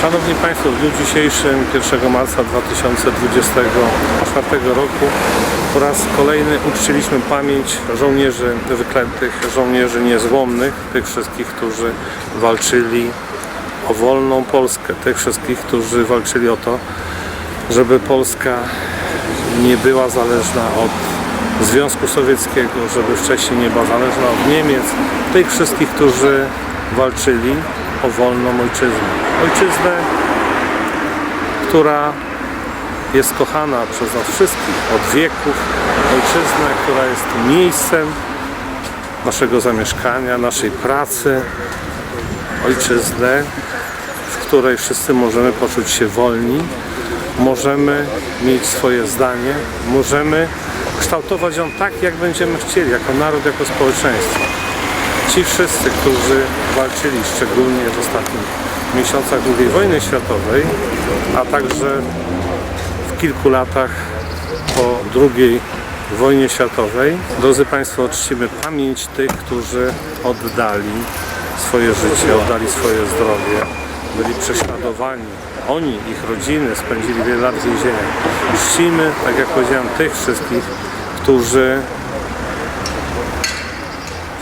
Szanowni Państwo, w dniu dzisiejszym, 1 marca 2024 roku, po raz kolejny uczciliśmy pamięć żołnierzy wyklętych, żołnierzy niezłomnych, tych wszystkich, którzy walczyli o wolną Polskę, tych wszystkich, którzy walczyli o to, żeby Polska nie była zależna od Związku Sowieckiego, żeby wcześniej nie była zależna od Niemiec, tych wszystkich, którzy walczyli o wolną ojczyznę. Ojczyznę, która jest kochana przez nas wszystkich od wieków, ojczyznę, która jest miejscem naszego zamieszkania, naszej pracy, ojczyznę, w której wszyscy możemy poczuć się wolni, możemy mieć swoje zdanie, możemy kształtować ją tak, jak będziemy chcieli, jako naród, jako społeczeństwo. Ci wszyscy, którzy walczyli szczególnie w ostatnich miesiącach II wojny światowej, a także w kilku latach po II wojnie światowej, drodzy Państwo, czcimy pamięć tych, którzy oddali swoje życie, oddali swoje zdrowie, byli prześladowani. Oni, ich rodziny spędzili wiele lat w więzieniu. Czcimy, tak jak powiedziałem, tych wszystkich, którzy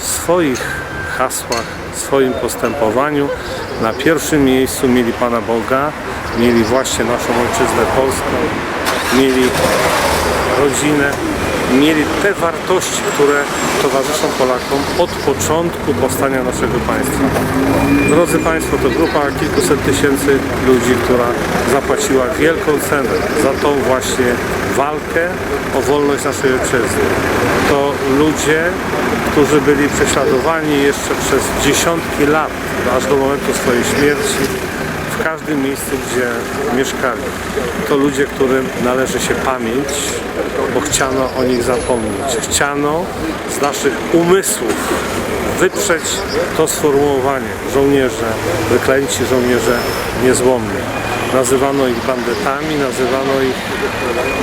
swoich hasłach, w swoim postępowaniu. Na pierwszym miejscu mieli Pana Boga, mieli właśnie naszą ojczyznę polską, mieli rodzinę, mieli te wartości, które towarzyszą Polakom od początku powstania naszego państwa. Drodzy Państwo, to grupa kilkuset tysięcy ludzi, która zapłaciła wielką cenę za tą właśnie walkę o wolność naszej ojczyzny. To ludzie, którzy byli prześladowani jeszcze przez dziesiątki lat, aż do momentu swojej śmierci, w każdym miejscu, gdzie mieszkali. To ludzie, którym należy się pamięć, bo chciano o nich zapomnieć. Chciano z naszych umysłów wyprzeć to sformułowanie żołnierze, wyklęci żołnierze niezłomni. Nazywano ich bandytami, nazywano ich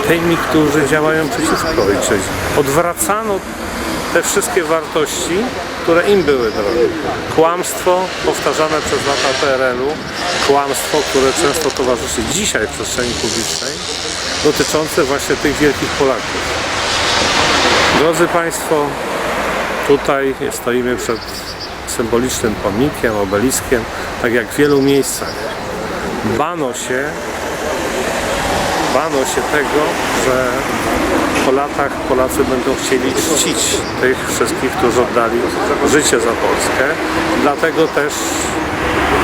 tymi, którzy działają przeciwko ojczyźnie. Odwracano te wszystkie wartości, które im były drogie. Kłamstwo powtarzane przez lata PRL-u, kłamstwo, które często towarzyszy dzisiaj w przestrzeni publicznej, dotyczące właśnie tych wielkich Polaków. Drodzy Państwo, tutaj stoimy przed symbolicznym pomnikiem, obeliskiem, tak jak w wielu miejscach. Bano się, bano się tego, że po latach Polacy będą chcieli czcić tych wszystkich, którzy oddali życie za Polskę. Dlatego też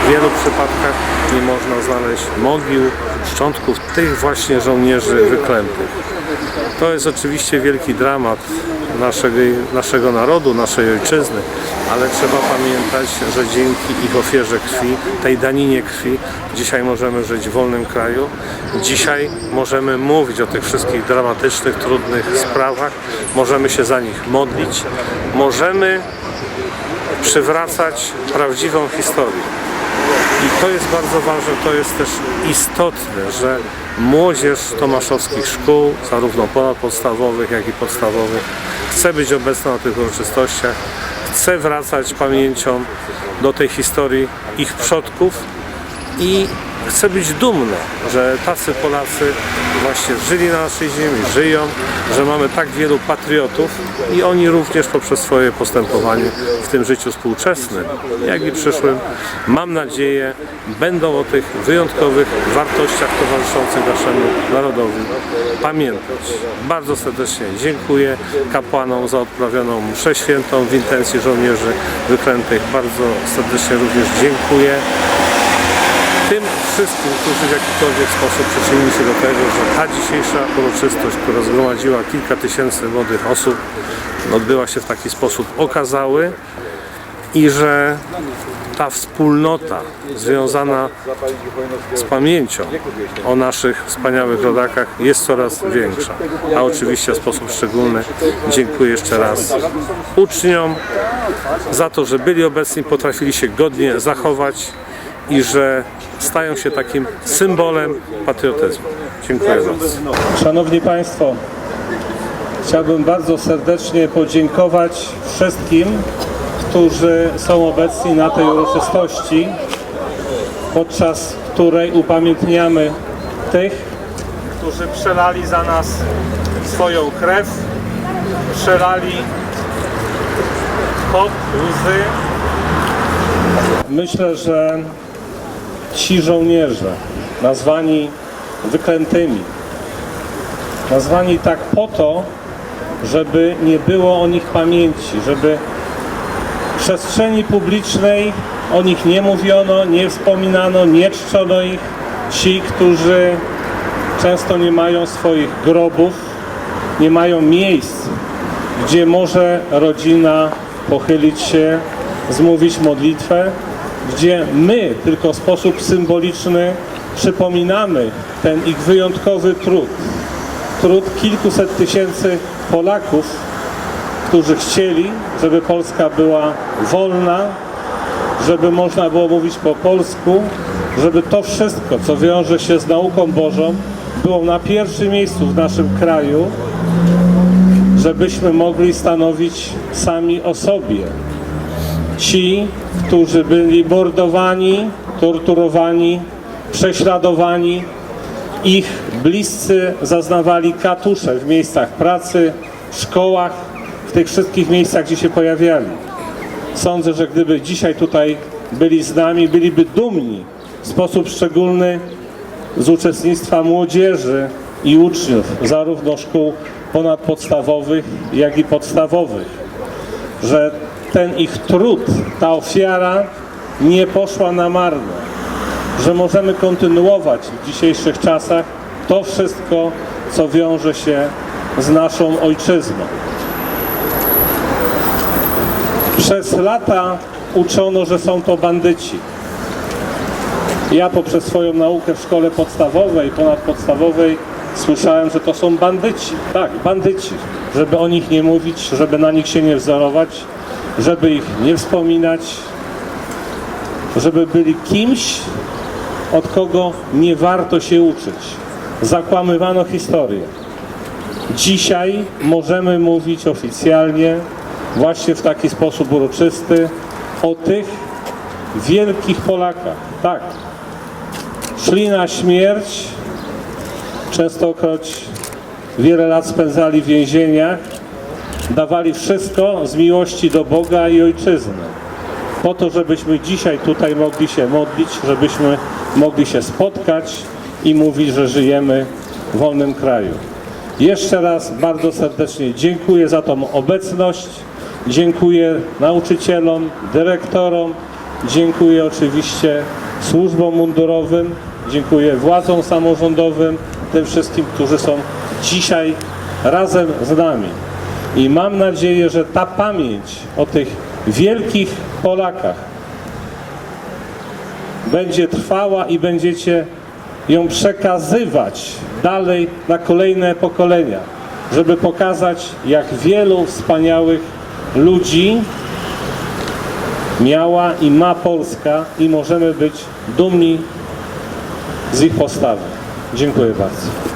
w wielu przypadkach nie można znaleźć mogił, szczątków tych właśnie żołnierzy wyklętych. To jest oczywiście wielki dramat naszego, naszego narodu, naszej ojczyzny, ale trzeba pamiętać, że dzięki ich ofierze krwi, tej daninie krwi, dzisiaj możemy żyć w wolnym kraju. Dzisiaj możemy mówić o tych wszystkich dramatycznych, trudnych sprawach, możemy się za nich modlić, możemy przywracać prawdziwą historię. To jest bardzo ważne, to jest też istotne, że młodzież tomaszowskich szkół, zarówno ponadpodstawowych, jak i podstawowych, chce być obecna na tych uroczystościach, chce wracać pamięcią do tej historii ich przodków i chce być dumna, że tacy Polacy właśnie żyli na naszej ziemi, żyją, że mamy tak wielu patriotów i oni również poprzez swoje postępowanie w tym życiu współczesnym, jak i przyszłym, mam nadzieję, będą o tych wyjątkowych wartościach towarzyszących naszemu narodowi pamiętać. Bardzo serdecznie dziękuję kapłanom za odprawioną mszę świętą w intencji żołnierzy wyklętych. Bardzo serdecznie również dziękuję tym wszystkim, którzy w jakikolwiek sposób przyczynili się do tego, że ta dzisiejsza uroczystość, która zgromadziła kilka tysięcy młodych osób, odbyła się w taki sposób okazały i że ta wspólnota związana z pamięcią o naszych wspaniałych rodakach jest coraz większa. A oczywiście w sposób szczególny dziękuję jeszcze raz uczniom za to, że byli obecni, potrafili się godnie zachować i że stają się takim symbolem patriotyzmu. Dziękuję bardzo. Szanowni Państwo, chciałbym bardzo serdecznie podziękować wszystkim, którzy są obecni na tej uroczystości, podczas której upamiętniamy tych, którzy przelali za nas swoją krew, przelali pot, łzy. Myślę, że ci żołnierze, nazwani wyklętymi, nazwani tak po to, żeby nie było o nich pamięci, żeby w przestrzeni publicznej o nich nie mówiono, nie wspominano, nie czczono ich. Ci, którzy często nie mają swoich grobów, nie mają miejsc, gdzie może rodzina pochylić się, zmówić modlitwę, gdzie my tylko w sposób symboliczny przypominamy ten ich wyjątkowy trud. Trud kilkuset tysięcy Polaków, którzy chcieli, żeby Polska była wolna, żeby można było mówić po polsku, żeby to wszystko, co wiąże się z nauką Bożą, było na pierwszym miejscu w naszym kraju, żebyśmy mogli stanowić sami o sobie. Ci, którzy byli mordowani, torturowani, prześladowani, ich bliscy zaznawali katusze w miejscach pracy, w szkołach, w tych wszystkich miejscach, gdzie się pojawiali. Sądzę, że gdyby dzisiaj tutaj byli z nami, byliby dumni w sposób szczególny z uczestnictwa młodzieży i uczniów, zarówno szkół ponadpodstawowych, jak i podstawowych, że ten ich trud, ta ofiara nie poszła na marne, że możemy kontynuować w dzisiejszych czasach to wszystko, co wiąże się z naszą ojczyzną. Przez lata uczono, że są to bandyci. Ja poprzez swoją naukę w szkole podstawowej, ponadpodstawowej słyszałem, że to są bandyci. Tak, bandyci. Żeby o nich nie mówić, żeby na nich się nie wzorować, żeby ich nie wspominać, żeby byli kimś, od kogo nie warto się uczyć. Zakłamywano historię. Dzisiaj możemy mówić oficjalnie, właśnie w taki sposób uroczysty, o tych wielkich Polakach. Tak, szli na śmierć, częstokroć wiele lat spędzali w więzieniach, dawali wszystko z miłości do Boga i Ojczyzny. Po to, żebyśmy dzisiaj tutaj mogli się modlić, żebyśmy mogli się spotkać i mówić, że żyjemy w wolnym kraju. Jeszcze raz bardzo serdecznie dziękuję za tą obecność. Dziękuję nauczycielom, dyrektorom, dziękuję oczywiście służbom mundurowym, dziękuję władzom samorządowym, tym wszystkim, którzy są dzisiaj razem z nami. I mam nadzieję, że ta pamięć o tych wielkich Polakach będzie trwała i będziecie ją przekazywać dalej na kolejne pokolenia, żeby pokazać, jak wielu wspaniałych ludzi miała i ma Polska i możemy być dumni z ich postawy. Dziękuję bardzo.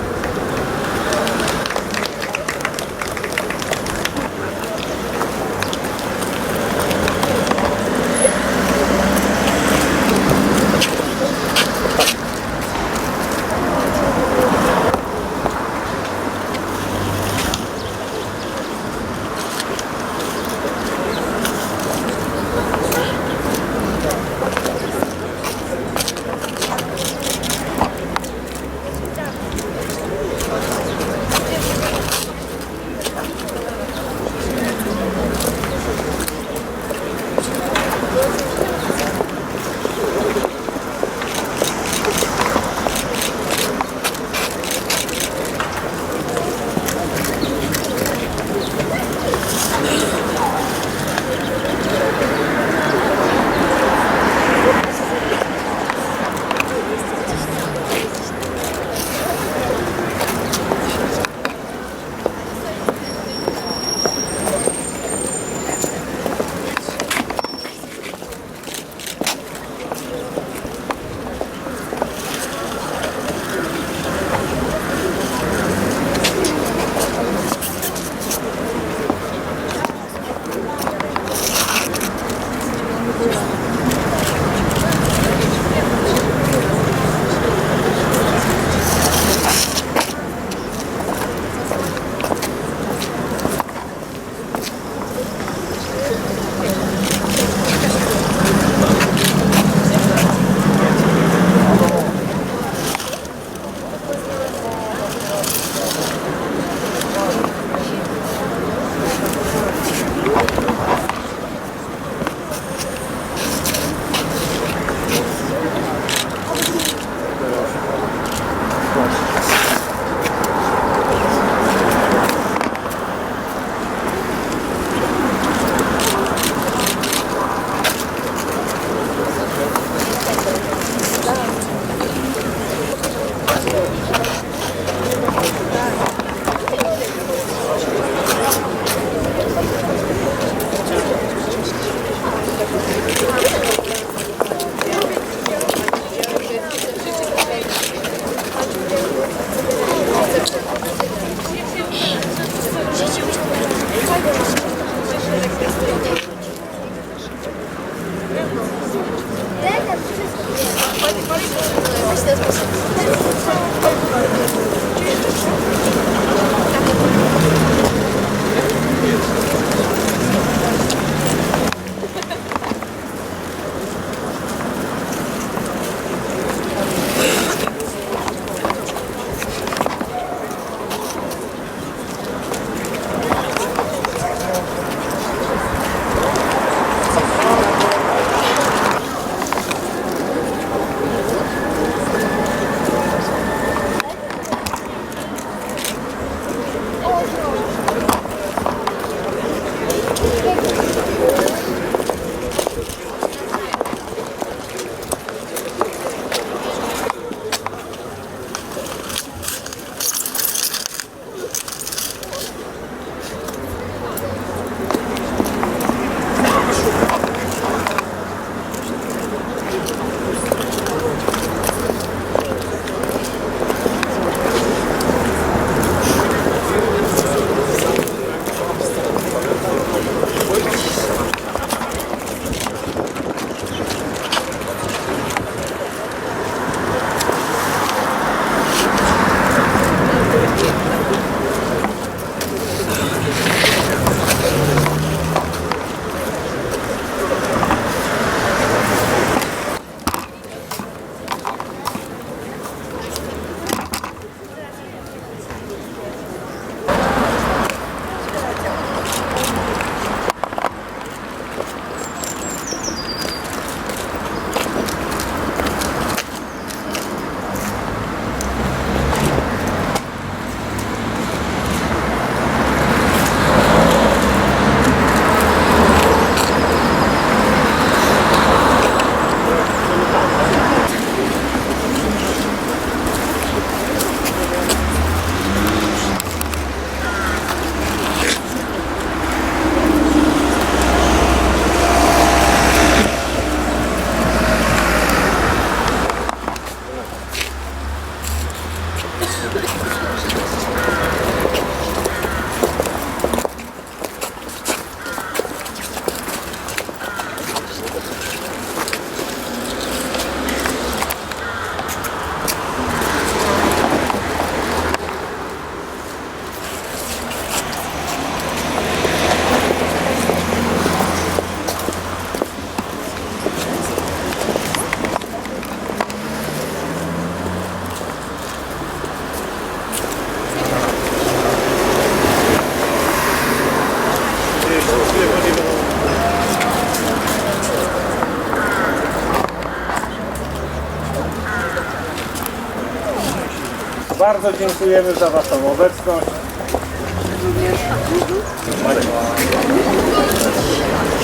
Bardzo dziękujemy za Waszą obecność.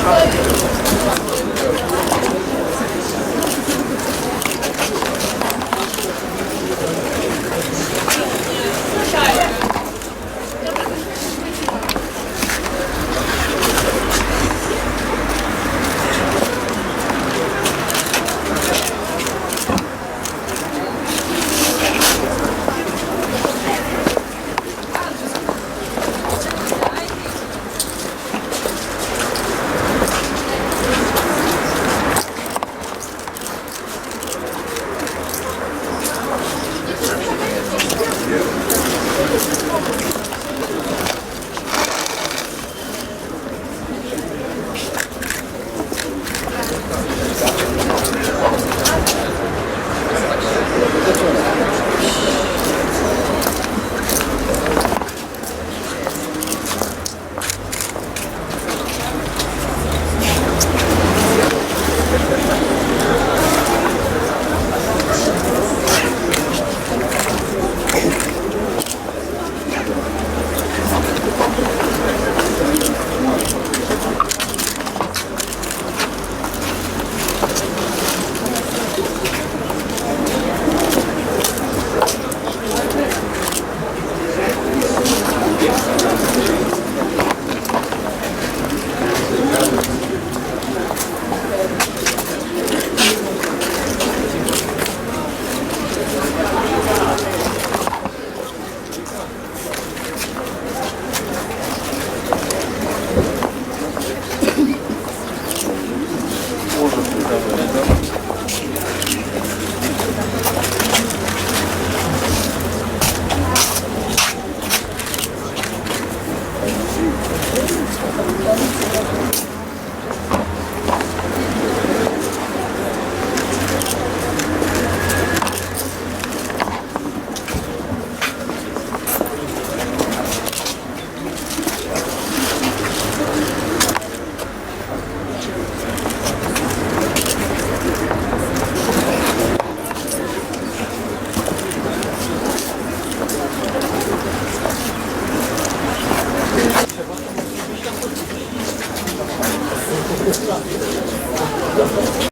Thank